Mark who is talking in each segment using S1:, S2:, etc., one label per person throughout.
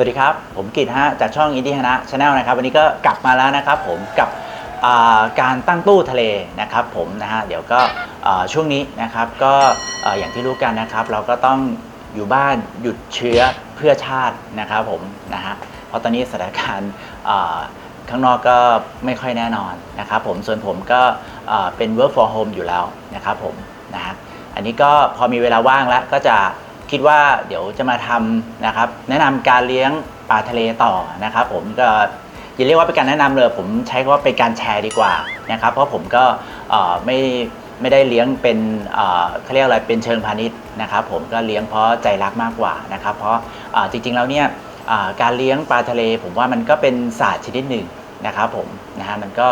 S1: วัสดีครับ ผมกิตฮะจากช่องอินดี้ฮนะชาแนลนะครับ วันนี้ก็กลับมาแล้วนะครับผมกับการตั้งตู้ทะเลนะครับผมนะฮะเดี๋ยวก็ช่วงนี้นะครับก็อย่างที่รู้กันนะครับ เราก็ต้องอยู่บ้านหยุดเชื้อเพื่อชาตินะครับผมนะฮะเพราะตอนนี้สถานการณ์ข้างนอกก็ไม่ค่อยแน่นอนนะครับผมส่วนผมก็เป็น work for home อยู่แล้วนะครับผมนะฮะอันนี้ก็พอมีเวลาว่างแล้วก็จะ คิดว่าเดี๋ยวจะมาทำนะครับ แนะนำการเลี้ยงปลาทะเลต่อนะครับ ผมก็อย่าเรียกว่าเป็นการแนะนำเลย ผมใช้คำว่าเป็นการแชร์ดีกว่านะครับ เพราะผมก็ไม่ไม่ได้เลี้ยงเป็นเขาเรียกอะไรเป็นเชิงพาณิชย์นะครับ ผมก็เลี้ยงเพราะใจรักมากกว่านะครับ เพราะเอ่อจริงๆแล้วเนี่ยการเลี้ยงปลาทะเล ผมว่ามันก็เป็นศาสตร์ชนิดหนึ่งนะครับผมนะฮะมันก็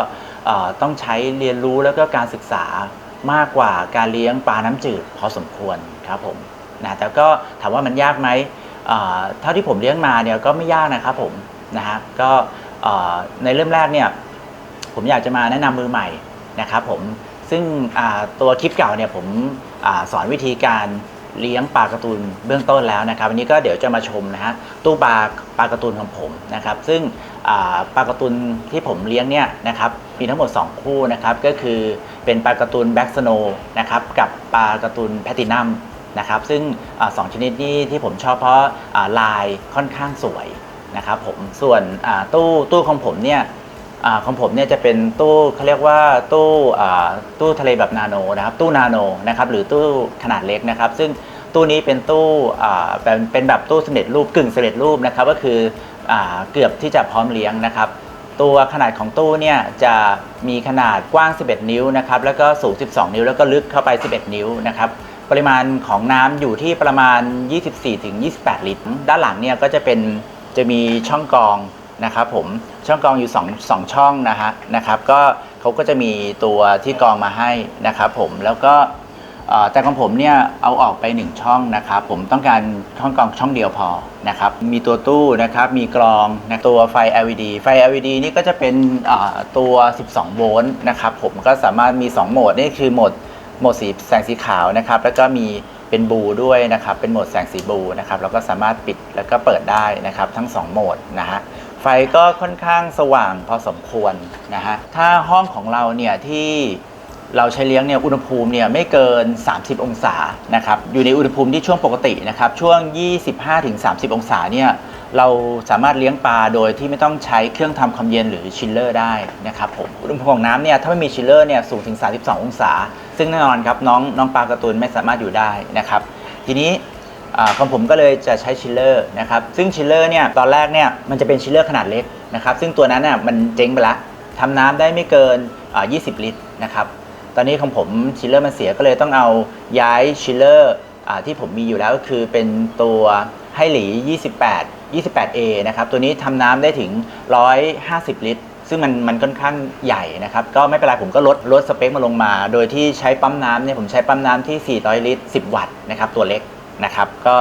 S1: ต้องใช้เรียนรู้แล้วก็การศึกษามากกว่าการเลี้ยงปลาน้ำจืดพอสมควรครับผม นะแต่ก็ถามว่ามันยากไหมเท่าที่ผมเลี้ยงมาเนี่ยก็ไม่ยากนะครับผมนะฮะก็ในเริ่มแรกเนี่ยผมอยากจะมาแนะนำมือใหม่นะครับผมซึ่งตัวคลิปเก่าเนี่ยผมอสอนวิธีการเลี้ยงปลาการ์ตูนเบื้องต้นแล้วนะครับวันนี้ก็เดี๋ยวจะมาชมนะฮะตู้ปลาปลาการ์ตูนของผมนะครับ ซึ่งปลาการ์ตูนที่ผมเลี้ยงเนี่ยนะครับมีทั้งหมด 2 คู่นะครับก็คือเป็นปลาการ์ตูนแบ็กสโนนะครับกับปลาการ์ตูนแพทินัม นะครับซึ่งอสองชนิดนี้ที่ผมชอบเพราะลายค่อนข้างสวยนะครับผมส่วนตู้ตู้ของผมเนี่ยอของผมเนี่ยจะเป็นตู้เขาเรียกว่าตู้ตู้ทะเลแบบนาโนนะครับตู้นาโนนะครับหรือตู้ขนาดเล็กนะครับ ซึ่งตู้นี้เป็นตู้เป็นแบบตู้สำเร็จรูปกึ่งสำเร็จรูปนะครับก็คืออเกือบที่จะพร้อมเลี้ยงนะครับ ตัวขนาดของตู้เนี่ยจะมีขนาดกว้าง 11 นิ้วนะครับแล้วก็สูง 12 นิ้ว แล้วก็ลึกเข้าไป 11 นิ้วนะครับปริมาณของน้ำอยู่ที่ประมาณ 24-28 ลิตร ด้านหลังเนี่ยก็จะเป็นจะมีช่องกรองนะครับผมช่องกรองอยู่2 2ช่องนะฮะนะครับก็เขาก็จะมีตัวที่กรองมาให้นะครับผมแล้วก็ แต่ของผมเนี่ยเอาออกไป 1 ช่องนะครับผมต้องการช่องกรองช่องเดียวพอนะครับมีตัวตู้นะครับมีกรองนะตัวไฟ LED ไฟ LED นี่ก็จะเป็นตัว 12 โวลต์นะครับผมก็สามารถมี 2 โหมดนี่คือโหมดโหมดสีแสงสีขาวนะครับแล้วก็มีเป็นบลูด้วยนะครับเป็นโหมดแสงสีบลูนะครับแล้วก็สามารถปิดแล้วก็เปิดได้นะครับทั้ง 2 โหมดนะฮะไฟก็ค่อนข้างสว่างพอสมควรนะฮะถ้าห้องของเราเนี่ยที่ เราใช้เลี้ยงเนี่ยอุณหภูมิเนี่ยไม่เกิน 30 องศานะครับอยู่ในอุณหภูมิที่ช่วงปกตินะครับช่วง 25-30 องศาเนี่ยเราสามารถเลี้ยงปลาโดยที่ไม่ต้องใช้เครื่องทำความเย็นหรือชิลเลอร์ได้นะครับผมอุณหภูมิของน้ำเนี่ยถ้าไม่มีชิลเลอร์เนี่ยสูงถึง 32 องศา ซึ่งแน่นอนครับน้องน้องปลาการ์ตูนไม่สามารถอยู่ได้นะครับทีนี้ของผมก็เลยจะใช้ชิลเลอร์นะครับซึ่งชิลเลอร์เนี่ยตอนแรกเนี่ยมันจะเป็นชิลเลอร์ขนาดเล็กนะครับซึ่งตัวนั้นน่ะมันเจ๊งไปละทำน้ำได้ไม่เกิน 20 ลิตรนะครับ อนนี้ของผมชิลเลอร์มันเสียก็เลยต้องเอาย้ายชิลเลอร์ที่ผมมีอยู่แล้วก็คือเป็นตัวให้หลี 28 28A นะครับ ตัวนี้ทำน้ำได้ถึง 150 ลิตร ซึ่งมันมันค่อนข้างใหญ่นะครับ ก็ไม่เป็นไรผมก็ลดลดสเปคมาลงมา โดยที่ใช้ปั๊มน้ำเนี่ยผมใช้ปั๊มน้ำที่ 400 ลิตร 10 วัตต์นะครับ ตัวเล็กนะครับ ก็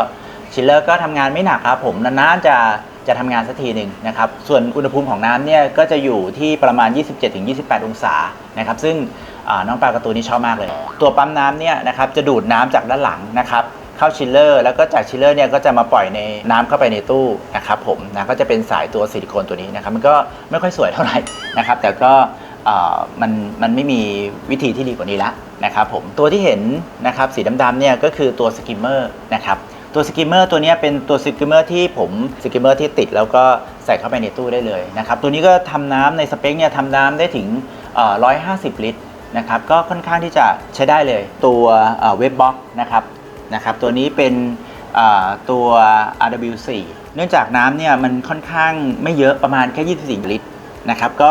S1: ชิลเลอร์ก็ทำงานไม่หนักครับผมนานๆจะจะทำงานสักทีหนึ่งนะครับ ส่วนอุณหภูมิของน้ำเนี่ยก็จะอยู่ที่ประมาณ 27-28 องศานะครับ ซึ่ง น้องปลาการะตูนนี่ชอบมากเลย ตัวปั๊มน้ำเนี่ยนะครับจะดูดน้ำจากด้านหลังนะครับเข้าชิลเลอร์แล้วก็จากชิลเลอร์เนี่ยก็จะมาปล่อยในน้ำเข้าไปในตู้นะครับผมนะก็จะเป็นสายตัวซิลิโคนตัวนี้นะครับมันก็ไม่ค่อยสวยเท่าไหร่นะครับแต่ก็มันมันไม่มีวิธีที่ดีกว่านี้ละนะครับผมตัวที่เห็นนะครับสีดำๆเนี่ยก็คือตัวสกิมเมอร์นะครับตัวสกิมเมอร์ตัวนี้เป็นตัวสกิมเมอร์ที่ผมสกิมเมอร์ที่ติดแล้วก็ใส่เข้าไปในตู้ได้เลยนะครับตัวนี้ก็ทำน้ำในสเปคเนี่ยทำน้ำได้ถึง 150 ลิตร นะครับก็ค่อนข้างที่จะใช้ได้เลยตัวเว็บบล็อกนะครับนะครับตัวนี้เป็นตัว RW4 เนื่องจากน้ำเนี่ยมันค่อนข้างไม่เยอะประมาณแค่ 24 ลิตรนะครับก็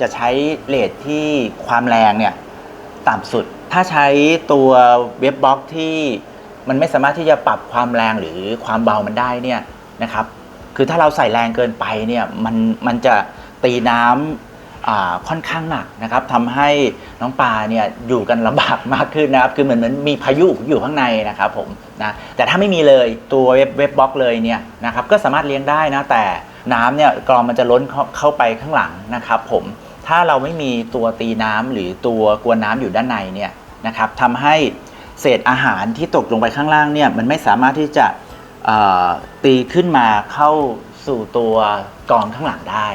S1: จะใช้เลทที่ความแรงเนี่ยต่ำสุด ถ้าใช้ตัวเว็บบล็อกที่มันไม่สามารถที่จะปรับความแรงหรือความเบามันได้เนี่ยนะครับคือถ้าเราใส่แรงเกินไปเนี่ยมันมันจะตีน้ำอ่า ค่อนข้างหนักนะครับทำให้น้องปลาเนี่ยอยู่กันลำบากมากขึ้นนะครับคือเหมือนเหมือนมีพายุอยู่ข้างในนะครับผมนะแต่ถ้าไม่มีเลยตัวเว็บเว็บบล็อกเลยเนี่ยนะครับก็สามารถเลี้ยงได้นะแต่น้ำเนี่ยกรองมันจะล้นเข้าขาไปข้างหลังนะครับผมถ้าเราไม่มีตัวตีน้ำหรือตัวกวนน้ำอยู่ด้านในเนี่ยนะครับทำให้เศษอาหารที่ตกลงไปข้างล่างเนี่ยมันไม่สามารถที่จะตีขึ้นมาเข้าสู่ตัวกรองข้างหลังได้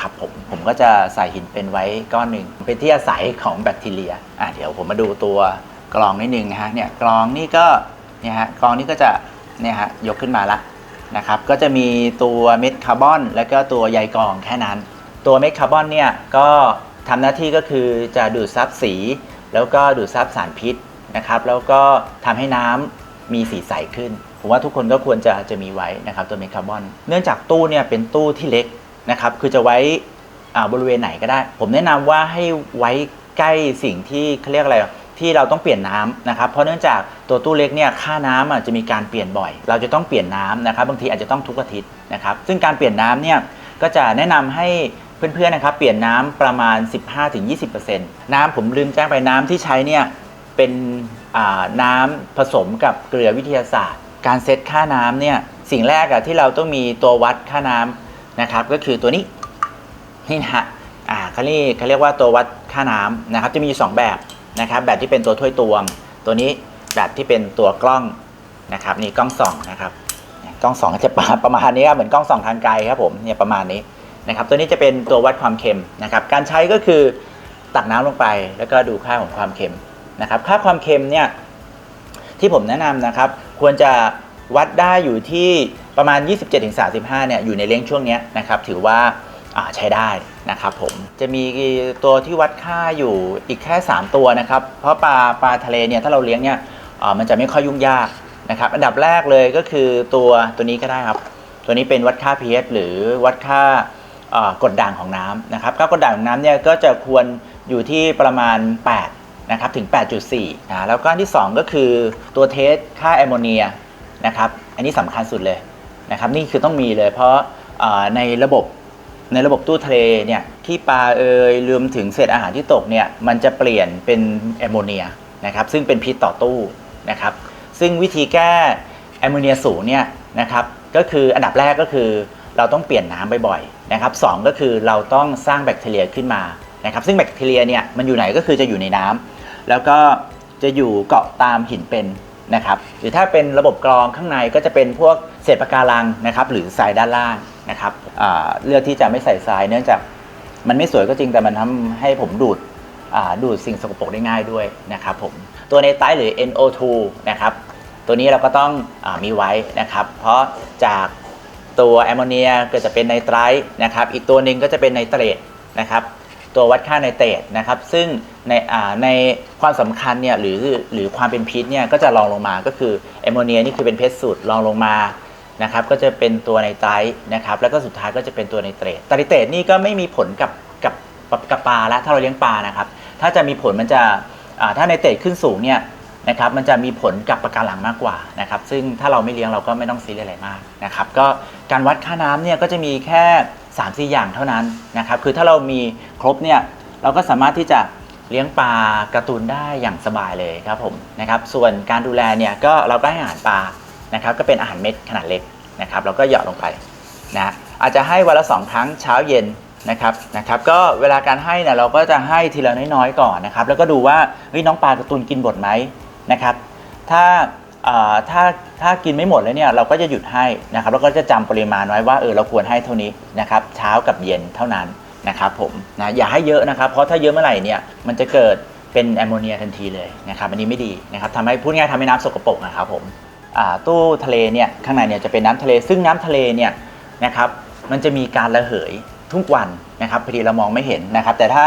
S1: ครับผม ผมก็จะใส่หินเป็นไว้ก้อนหนึ่งเป็นที่อาศัยของแบคทีเรียอะเดี๋ยวผมมาดูตัวกรองนิดนึงนะฮะเนี่ยกรองนี่ก็เนี่ยฮะกรองนี่ก็จะเนี่ยฮะยกขึ้นมาละนะครับก็จะมีตัวเม็ดคาร์บอน แล้วก็ตัวใยกรองแค่นั้น ตัวเม็ดคาร์บอนเนี่ยก็ทำหน้าที่ก็คือจะดูดซับสี แล้วก็ดูดซับสารพิษนะครับแล้วก็ทำให้น้ำมีสีใสขึ้น ผมว่าทุกคนก็ควรจะจะมีไว้นะครับตัวเมดคาร์บอน เนื่องจากตู้เนี่ยเป็นตู้ที่เล็ก นะครับ คือจะไว้บริเวณไหนก็ได้ ผมแนะนำว่าให้ไว้ใกล้สิ่งที่เขาเรียกอะไรที่เราต้องเปลี่ยนน้ำนะครับ เพราะเนื่องจากตัวตู้เล็กเนี่ยค่าน้ำอะจะมีการเปลี่ยนบ่อย เราจะต้องเปลี่ยนน้ำนะครับ บางทีอาจจะต้องทุกอาทิตย์นะครับ ซึ่งการเปลี่ยนน้ำเนี่ยก็จะแนะนำให้เพื่อนๆนะครับ เปลี่ยนน้ำประมาณ 15-20%น้ำผมลืมแจ้งไปน้ำที่ใช้เนี่ยเป็นน้ำผสมกับเกลือวิทยาศาสตร์ การเซตค่าน้ำเนี่ยสิ่งแรกอะที่เราต้องมีตัววัดค่าน้ำ นะครับ ก็คือตัวนี้นี่นะฮะอ่าเขาเรียกเขาเรียกว่าตัววัดค่าน้ำนะครับ จะมีอยู่สองแบบนะครับ แบบที่เป็นตัวถ้วยตวง ตัวนี้แบบที่เป็นตัวกล้องนะครับนี่กล้องส่องนะครับกล้องส่องจะประประมาณนี้ครับเหมือนกล้องส่องทางไกลครับผมเนี่ยประมาณนี้นะครับ ตัวนี้จะเป็นตัววัดความเค็มนะครับ การใช้ก็คือตักน้ำลงไปแล้วก็ดูค่าของความเค็มนะครับ ค่าความเค็มเนี่ยที่ผมแนะนำนะครับ ควรจะวัดได้อยู่ที่ ประมาณ 27-35เนี่ยอยู่ในเลนช่วงนี้นะครับถือว่าใช้ได้นะครับผมจะมีตัวที่วัดค่าอยู่อีกแค่ 3 ตัวนะครับ เพราะปลาปลาทะเลเนี่ยถ้าเราเลี้ยงเนี่ยมันจะไม่ค่อยยุ่งยากนะครับอันดับแรกเลยก็คือตัวตัวนี้ก็ได้ครับ ตัวนี้เป็นวัดค่า pH หรือวัดค่ากดด่างของน้ำนะครับค่ากดด่างของน้ำเนี่ยก็จะควรอยู่ที่ประมาณ 8 นะครับ ถึง 8.4นะแล้วก็อันที่ 2 ก็คือตัวเทสค่าแอมโมเนียนะครับอันนี้สำคัญสุดเลย นะครับนี่คือต้องมีเลยเพราะในระบบในระบบตู้ทะเลเนี่ยที่ปลาเอยรวมถึงเศษอาหารที่ตกเนี่ยมันจะเปลี่ยนเป็นแอมโมเนียนะครับซึ่งเป็นพิษต่อตู้นะครับซึ่งวิธีแก้แอมโมเนียสูงเนี่ยนะครับก็คืออันดับแรกก็คือเราต้องเปลี่ยนน้ำบ่อยๆนะครับสองก็คือเราต้องสร้างแบคทีเรียขึ้นมานะครับซึ่งแบคทีเรียเนี่ยมันอยู่ไหนก็คือจะอยู่ในน้ำแล้วก็จะอยู่เกาะตามหินเป็น นะครับหรือถ้าเป็นระบบกรองข้างในก็จะเป็นพวกเศษปะการังนะครับหรือทรายด้านล่างนะครับเลือกที่จะไม่ใส่ทรายเนื่องจากมันไม่สวยก็จริงแต่มันทำให้ผมดูดดูดสิ่งสกปรกได้ง่ายด้วยนะครับผมตัวในไตหรือ NO2 นะครับตัวนี้เราก็ต้องอมีไว้นะครับ เพราะจากตัวแอมโมเนียก็จะเป็นไนไตรท์นะครับอีกตัวหนึ่งก็จะเป็นไนเตรตนะครับ ตัววัดค่าไนเตรตนะครับซึ่งในในความสำคัญเนี่ยหรือหรือความเป็นพิษเนี่ยก็จะรองลงมาก็คือแอมโมเนียนี่คือเป็นเพชรสูตรรองลงมานะครับก็จะเป็นตัวไนไตรนะครับแล้วก็สุดท้ายก็จะเป็นตัวไนเตรตไนเตรตนี่ก็ไม่มีผลกับกับกับกบปลาแล้วถ้าเราเลี้ยงปลานะครับถ้าจะมีผลมันจะถ้าไนเตรตขึ้นสูงเนี่ยนะครับมันจะมีผลกับปะการังมากกว่านะครับซึ่งถ้าเราไม่เลี้ยงเราก็ไม่ต้องซีเรียสอะไรมากนะครับก็การวัดค่าน้ำเนี่ยก็จะมีแค่ 3 4อย่างเท่านั้นนะครับคือถ้าเรามีครบเนี่ยเราก็สามารถที่จะเลี้ยงปลาการ์ตูนได้อย่างสบายเลยครับผมนะครับส่วนการดูแลเนี่ยก็เราก็ให้อาหารปลานะครับก็เป็นอาหารเม็ดขนาดเล็กนะครับเราก็หยอดลงไปนะอาจจะให้วันละ 2 ครั้งเช้าเย็นนะครับนะครับก็เวลาการให้เนี่ยเราก็จะให้ทีละน้อยๆก่อนนะครับแล้วก็ดูว่าเฮ้ยน้องปลาการ์ตูนกินหมดไหมนะครับถ้าอ่าถ้า ถ้ากินไม่หมดเลยเนี่ยเราก็จะหยุดให้นะครับแล้วก็จะจำปริมาณไว้ว่าเออเราควรให้เท่านี้นะครับเช้ากับเย็นเท่านั้นนะครับผมนะอย่าให้เยอะนะครับ เพราะถ้าเยอะเมื่อไหร่เนี่ยมันจะเกิดเป็นแอมโมเนียทันทีเลยนะครับอันนี้ไม่ดีนะครับทำให้พูดง่ายทำให้น้ำสกปรกนะครับผมอ่าตู้ทะเลเนี่ยข้างในเนี่ยจะเป็นน้ำทะเล ซึ่งน้ำทะเลเนี่ยนะครับมันจะมีการระเหยทุกวันนะครับพอดีเรามองไม่เห็นนะครับแต่ถ้า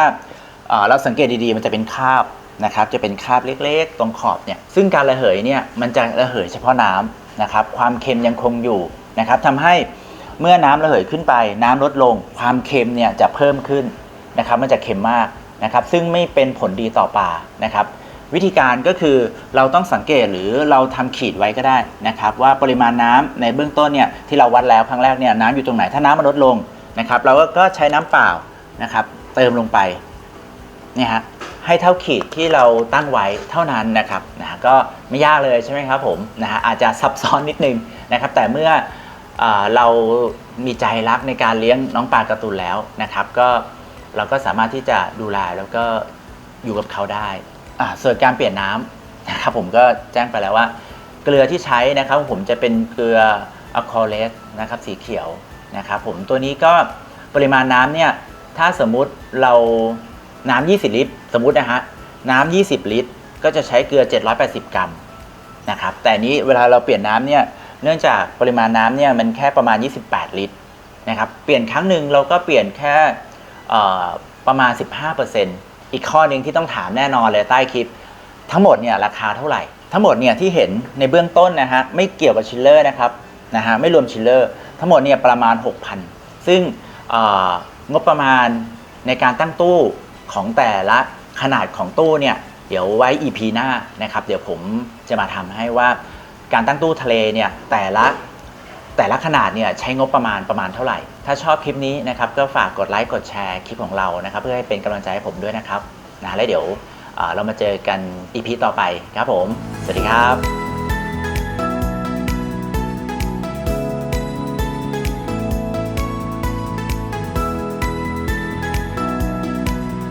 S1: เราสังเกตดีๆ มันจะเป็นคราบ นะครับจะเป็นคราบเล็กๆ ตรงขอบเนี่ยซึ่งการระเหยเนี่ยมันจะระเหยเฉพาะน้ำนะครับความเค็มยังคงอยู่นะครับทำให้เมื่อน้ำระเหยขึ้นไป น้ำลดลง ความเค็มเนี่ยจะเพิ่มขึ้นนะครับมันจะเค็มมากนะครับซึ่งไม่เป็นผลดีต่อปลานะครับวิธีการก็คือเราต้องสังเกตหรือเราทำขีดไว้ก็ได้นะครับว่าปริมาณน้ำในเบื้องต้นเนี่ยที่เราวัดแล้วครั้งแรกเนี่ยน้ำอยู่ตรงไหนถ้าน้ำมันลดลงนะครับเราก็ใช้น้ำเปล่านะครับเติมลงไปเนี่ยฮะ ให้เท่าขีดที่เราตั้งไว้เท่านั้นนะครับนะฮะก็ไม่ยากเลยใช่ไหมครับผมนะฮะอาจจะซับซ้อนนิดนึงนะครับแต่เมื่อเออเรามีใจรักในการเลี้ยงน้องปลาการ์ตูนแล้วนะครับ ก็เราก็สามารถที่จะดูแลแล้วก็อยู่กับเขาได้อ่าส่วนการเปลี่ยนน้ำนะครับผมก็แจ้งไปแล้วว่า เกลือที่ใช้นะครับผมจะเป็นเกลืออะคอเลสนะครับสีเขียวนะครับผมตัวนี้ก็ปริมาณน้ำเนี่ยถ้าสมมุติเรา น้ำ20 ลิตร สมมุตินะฮะน้ำ20 ลิตร ก็จะใช้เกลือ 780 กรัมนะครับแต่นี้เวลาเราเปลี่ยนน้ำเนี่ยเนื่องจากปริมาณน้ำเนี่ยมันแค่ประมาณ 28 ลิตรนะครับเปลี่ยนครั้งหนึ่งเราก็เปลี่ยนแค่ประมาณ 15%อีกข้อหนึ่งที่ต้องถามแน่นอนเลยใต้คลิป ทั้งหมดเนี่ยราคาเท่าไหร่ ทั้งหมดเนี่ยที่เห็นในเบื้องต้นนะฮะไม่เกี่ยวกับชิลเลอร์นะครับนะฮะไม่รวมชิลเลอร์ ทั้งหมดเนี่ยประมาณ 6,000 ซึ่งงบประมาณในการตั้งตู้ ของแต่ละขนาดของตู้เนี่ยเดี๋ยวไว้ EP หน้านะครับ เดี๋ยวผมจะมาทำให้ว่าการตั้งตู้ทะเลเนี่ยแต่ละแต่ละขนาดเนี่ยใช้งบประมาณประมาณเท่าไหร่ ถ้าชอบคลิปนี้นะครับก็ฝากกดไลค์กดแชร์คลิปของเรานะครับ เพื่อให้เป็นกำลังใจให้ผมด้วยนะครับนะแล้วเดี๋ยวเรามาเจอกัน EP ต่อไปครับผม สวัสดีครับ